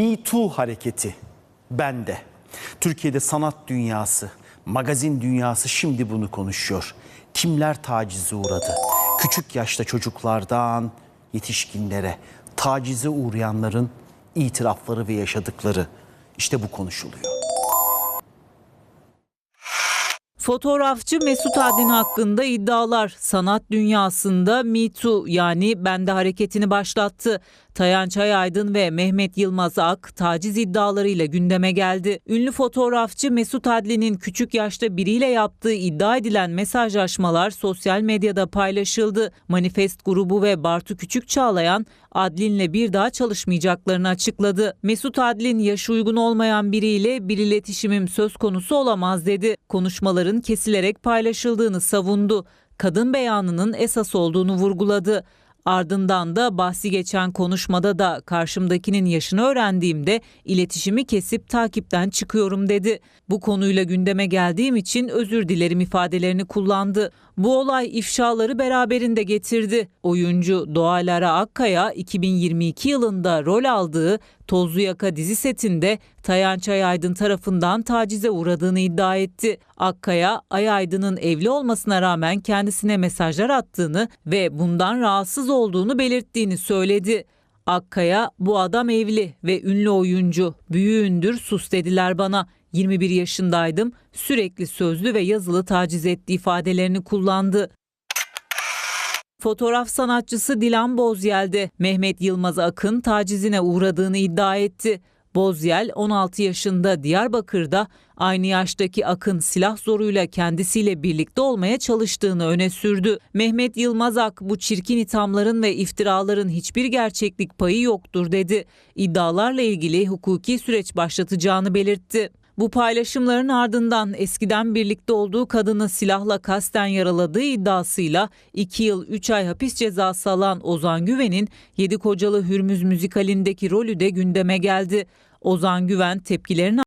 Me hareketi bende. Türkiye'de sanat dünyası, magazin dünyası şimdi bunu konuşuyor. Kimler tacize uğradı? Küçük yaşta çocuklardan yetişkinlere tacize uğrayanların itirafları ve yaşadıkları işte bu konuşuluyor. Fotoğrafçı Mesut Adin hakkında iddialar sanat dünyasında Me Too yani bende hareketini başlattı. Tayan Çayaydın ve Mehmet Yılmaz Ak taciz iddialarıyla gündeme geldi. Ünlü fotoğrafçı Mesut Adli'nin küçük yaşta biriyle yaptığı iddia edilen mesajlaşmalar sosyal medyada paylaşıldı. Manifest grubu ve Bartu Küçük Çağlayan Adlin'le bir daha çalışmayacaklarını açıkladı. Mesut Adlin yaşı uygun olmayan biriyle bir iletişimim söz konusu olamaz dedi. Konuşmaların kesilerek paylaşıldığını savundu. Kadın beyanının esas olduğunu vurguladı. Ardından da bahsi geçen konuşmada da karşımdakinin yaşını öğrendiğimde iletişimi kesip takipten çıkıyorum dedi. Bu konuyla gündeme geldiğim için özür dilerim ifadelerini kullandı. Bu olay ifşaları beraberinde getirdi. Oyuncu Doğa Lara Akkaya 2022 yılında rol aldığı Tozlu Yaka dizi setinde Tayan Çayaydın tarafından tacize uğradığını iddia etti. Akkaya, Ay Aydın'ın evli olmasına rağmen kendisine mesajlar attığını ve bundan rahatsız olduğunu belirttiğini söyledi. Akkaya, bu adam evli ve ünlü oyuncu. Büyüğündür sus dediler bana. 21 yaşındaydım. Sürekli sözlü ve yazılı taciz etti ifadelerini kullandı. Fotoğraf sanatçısı Dilan Bozyel de Mehmet Yılmaz Akın tacizine uğradığını iddia etti. Bozyel 16 yaşında Diyarbakır'da aynı yaştaki Akın silah zoruyla kendisiyle birlikte olmaya çalıştığını öne sürdü. Mehmet Yılmaz Ak bu çirkin ithamların ve iftiraların hiçbir gerçeklik payı yoktur dedi. İddialarla ilgili hukuki süreç başlatacağını belirtti. Bu paylaşımların ardından eskiden birlikte olduğu kadını silahla kasten yaraladığı iddiasıyla 2 yıl 3 ay hapis cezası alan Ozan Güven'in Yedi Kocalı Hürmüz müzikalindeki rolü de gündeme geldi. Ozan Güven tepkilerini